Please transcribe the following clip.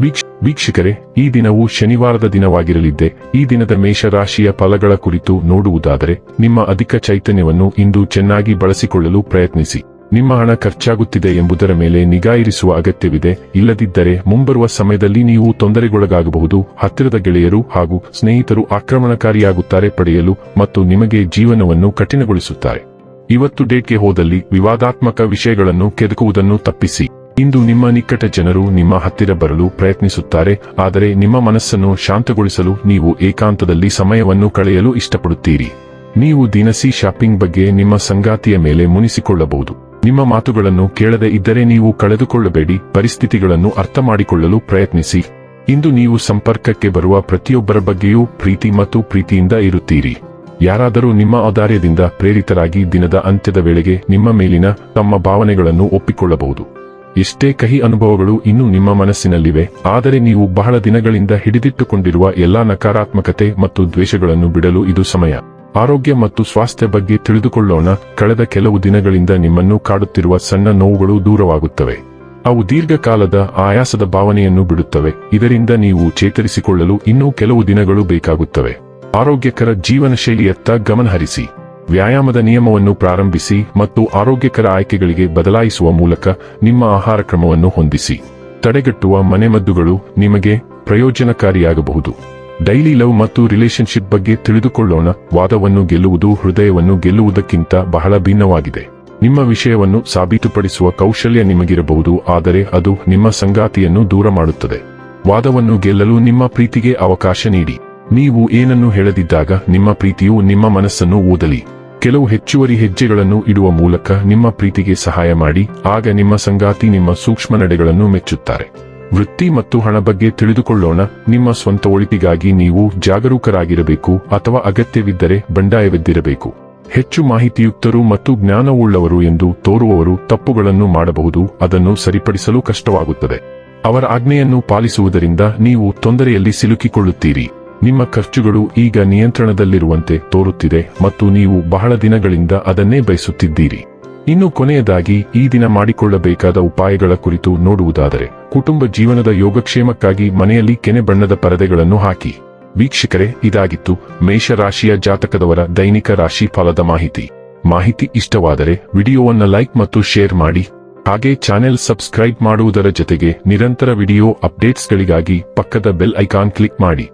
ವೀಕ್ಷಕರೇ, ಈ ದಿನವು ಶನಿವಾರದ ದಿನವಾಗಿರಲಿದ್ದೆ. ಈ ದಿನದ ಮೇಷರಾಶಿಯ ಫಲಗಳ ಕುರಿತು ನೋಡುವುದಾದರೆ, ನಿಮ್ಮ ಅಧಿಕ ಚೈತನ್ಯವನ್ನು ಇಂದು ಚೆನ್ನಾಗಿ ಬಳಸಿಕೊಳ್ಳಲು ಪ್ರಯತ್ನಿಸಿ. ನಿಮ್ಮ ಹಣ ಖರ್ಚಾಗುತ್ತಿದೆ ಎಂಬುದರ ಮೇಲೆ ನಿಗಾ ಇರಿಸುವ ಅಗತ್ಯವಿದೆ. ಇಲ್ಲದಿದ್ದರೆ ಮುಂಬರುವ ಸಮಯದಲ್ಲಿ ನೀವು ತೊಂದರೆಗೊಳಗಾಗಬಹುದು. ಹತ್ತಿರದ ಗೆಳೆಯರು ಹಾಗೂ ಸ್ನೇಹಿತರು ಆಕ್ರಮಣಕಾರಿಯಾಗುತ್ತಾರೆ ಪಡೆಯಲು ಮತ್ತು ನಿಮಗೆ ಜೀವನವನ್ನು ಕಠಿಣಗೊಳಿಸುತ್ತಾರೆ. ಇವತ್ತು ಡೇಟ್ಗೆ ಹೋದಲ್ಲಿ ವಿವಾದಾತ್ಮಕ ವಿಷಯಗಳನ್ನು ಕೆದಕುವುದನ್ನು ತಪ್ಪಿಸಿ. ಇಂದು ನಿಮ್ಮ ನಿಕಟ ಜನರು ನಿಮ್ಮ ಹತ್ತಿರ ಬರಲು ಪ್ರಯತ್ನಿಸುತ್ತಾರೆ, ಆದರೆ ನಿಮ್ಮ ಮನಸ್ಸನ್ನು ಶಾಂತಗೊಳಿಸಲು ನೀವು ಏಕಾಂತದಲ್ಲಿ ಸಮಯವನ್ನು ಕಳೆಯಲು ಇಷ್ಟಪಡುತ್ತೀರಿ. ನೀವು ದಿನಸಿ ಶಾಪಿಂಗ್ ಬಗ್ಗೆ ನಿಮ್ಮ ಸಂಗಾತಿಯ ಮೇಲೆ ಮುನಿಸಿಕೊಳ್ಳಬಹುದು. ನಿಮ್ಮ ಮಾತುಗಳನ್ನು ಕೇಳದೆ ಇದ್ದರೆ ನೀವು ಕಳೆದುಕೊಳ್ಳಬೇಡಿ, ಪರಿಸ್ಥಿತಿಗಳನ್ನು ಅರ್ಥ ಮಾಡಿಕೊಳ್ಳಲು ಪ್ರಯತ್ನಿಸಿ. ಇಂದು ನೀವು ಸಂಪರ್ಕಕ್ಕೆ ಬರುವ ಪ್ರತಿಯೊಬ್ಬರ ಬಗ್ಗೆಯೂ ಪ್ರೀತಿ ಮತ್ತು ಪ್ರೀತಿಯಿಂದ ಇರುತ್ತೀರಿ. ಯಾರಾದರೂ ನಿಮ್ಮ ಔದಾರ್ಯದಿಂದ ಪ್ರೇರಿತರಾಗಿ ದಿನದ ಅಂತ್ಯದ ವೇಳೆಗೆ ನಿಮ್ಮ ಮೇಲಿನ ತಮ್ಮ ಭಾವನೆಗಳನ್ನು ಒಪ್ಪಿಕೊಳ್ಳಬಹುದು. ಎಷ್ಟೇ ಕಹಿ ಅನುಭವಗಳು ಇನ್ನೂ ನಿಮ್ಮ ಮನಸ್ಸಿನಲ್ಲಿವೆ. ಆದರೆ ನೀವು ಬಹಳ ದಿನಗಳಿಂದ ಹಿಡಿದಿಟ್ಟುಕೊಂಡಿರುವ ಎಲ್ಲಾ ನಕಾರಾತ್ಮಕತೆ ಮತ್ತು ದ್ವೇಷಗಳನ್ನು ಬಿಡಲು ಇದು ಸಮಯ. ಆರೋಗ್ಯ ಮತ್ತು ಸ್ವಾಸ್ಥ್ಯ ಬಗ್ಗೆ ತಿಳಿದುಕೊಳ್ಳೋಣ. ಕಳೆದ ಕೆಲವು ದಿನಗಳಿಂದ ನಿಮ್ಮನ್ನು ಕಾಡುತ್ತಿರುವ ಸಣ್ಣ ನೋವುಗಳು ದೂರವಾಗುತ್ತವೆ. ಅವು ದೀರ್ಘಕಾಲದ ಆಯಾಸದ ಭಾವನೆಯನ್ನು ಬಿಡುತ್ತವೆ. ಇದರಿಂದ ನೀವು ಚೇತರಿಸಿಕೊಳ್ಳಲು ಇನ್ನೂ ಕೆಲವು ದಿನಗಳು ಬೇಕಾಗುತ್ತವೆ. ಆರೋಗ್ಯಕರ ಜೀವನ ಶೈಲಿಯತ್ತ ಗಮನಹರಿಸಿ. ವ್ಯಾಯಾಮದ ನಿಯಮವನ್ನು ಪ್ರಾರಂಭಿಸಿ ಮತ್ತು ಆರೋಗ್ಯಕರ ಆಯ್ಕೆಗಳಿಗೆ ಬದಲಾಯಿಸುವ ಮೂಲಕ ನಿಮ್ಮ ಆಹಾರ ಕ್ರಮವನ್ನು ಹೊಂದಿಸಿ. ತಡೆಗಟ್ಟುವ ಮನೆಮದ್ದುಗಳು ನಿಮಗೆ ಪ್ರಯೋಜನಕಾರಿಯಾಗಬಹುದು. ಡೈಲಿ ಲವ್ ಮತ್ತು ರಿಲೇಶನ್ಶಿಪ್ ಬಗ್ಗೆ ತಿಳಿದುಕೊಳ್ಳೋಣ. ವಾದವನ್ನು ಗೆಲ್ಲುವುದು ಹೃದಯವನ್ನು ಗೆಲ್ಲುವುದಕ್ಕಿಂತ ಬಹಳ ಭಿನ್ನವಾಗಿದೆ. ನಿಮ್ಮ ವಿಷಯವನ್ನು ಸಾಬೀತುಪಡಿಸುವ ಕೌಶಲ್ಯ ನಿಮಗಿರಬಹುದು, ಆದರೆ ಅದು ನಿಮ್ಮ ಸಂಗಾತಿಯನ್ನು ದೂರ ಮಾಡುತ್ತದೆ. ವಾದವನ್ನು ಗೆಲ್ಲಲು ನಿಮ್ಮ ಪ್ರೀತಿಗೆ ಅವಕಾಶ ನೀಡಿ. ನೀವು ಏನನ್ನು ಹೇಳದಿದ್ದಾಗ ನಿಮ್ಮ ಪ್ರೀತಿಯು ನಿಮ್ಮ ಮನಸ್ಸನ್ನು ಓದಲಿ ಕೆಲವು ಹೆಚ್ಚುವರಿ ಹೆಜ್ಜೆಗಳನ್ನು ಇಡುವ ಮೂಲಕ ನಿಮ್ಮ ಪ್ರೀತಿಗೆ ಸಹಾಯ ಮಾಡಿ, ಆಗ ನಿಮ್ಮ ಸಂಗಾತಿ ನಿಮ್ಮ ಸೂಕ್ಷ್ಮ ನಡೆಗಳನ್ನು ಮೆಚ್ಚುತ್ತಾರೆ. ವೃತ್ತಿ ಮತ್ತು ಹಣ ಬಗ್ಗೆ ತಿಳಿದುಕೊಳ್ಳೋಣ, ನಿಮ್ಮ ಸ್ವಂತ ಒಳಿತಿಗಾಗಿ ನೀವು ಜಾಗರೂಕರಾಗಿರಬೇಕು ಅಥವಾ ಅಗತ್ಯವಿದ್ದರೆ ಬಂಡಾಯವೆದ್ದಿರಬೇಕು. ಹೆಚ್ಚು ಮಾಹಿತಿಯುಕ್ತರು ಮತ್ತು ಜ್ಞಾನವುಳ್ಳವರು ಎಂದು ತೋರುವವರು ತಪ್ಪುಗಳನ್ನು ಮಾಡಬಹುದು, ಅದನ್ನು ಸರಿಪಡಿಸಲು ಕಷ್ಟವಾಗುತ್ತದೆ. ಅವರ ಆಜ್ಞೆಯನ್ನು ಪಾಲಿಸುವುದರಿಂದ ನೀವು ತೊಂದರೆಯಲ್ಲಿ ಸಿಲುಕಿಕೊಳ್ಳುತ್ತೀರಿ. ನಿಮ್ಮ ಖರ್ಚುಗಳು ಈಗ ನಿಯಂತ್ರಣದಲ್ಲಿರುವಂತೆ ತೋರುತ್ತಿದೆ ಮತ್ತು ನೀವು ಬಹಳ ದಿನಗಳಿಂದ ಅದನ್ನೇ ಬಯಸುತ್ತಿದ್ದೀರಿ. ಇನ್ನು ಕೊನೆಯದಾಗಿ, ಈ ದಿನ ಮಾಡಿಕೊಳ್ಳಬೇಕಾದ ಉಪಾಯಗಳ ಕುರಿತು ನೋಡುವುದಾದರೆ, ಕುಟುಂಬ ಜೀವನದ ಯೋಗಕ್ಷೇಮಕ್ಕಾಗಿ ಮನೆಯಲ್ಲಿ ಕೆನೆ ಬಣ್ಣದ ಪರದೆಗಳನ್ನು ಹಾಕಿ. ವೀಕ್ಷಕರೇ, ಇದಾಗಿತ್ತು ಮೇಷರಾಶಿಯ ಜಾತಕದವರ ದೈನಿಕ ರಾಶಿ ಫಲದ ಮಾಹಿತಿ. ಮಾಹಿತಿ ಇಷ್ಟವಾದರೆ ವಿಡಿಯೋವನ್ನ ಲೈಕ್ ಮತ್ತು ಶೇರ್ ಮಾಡಿ. ಹಾಗೆ ಚಾನೆಲ್ ಸಬ್ಸ್ಕ್ರೈಬ್ ಮಾಡುವುದರ ಜೊತೆಗೆ ನಿರಂತರ ವಿಡಿಯೋ ಅಪ್ಡೇಟ್ಸ್ಗಳಿಗಾಗಿ ಪಕ್ಕದ ಬೆಲ್ ಐಕಾನ್ ಕ್ಲಿಕ್ ಮಾಡಿ.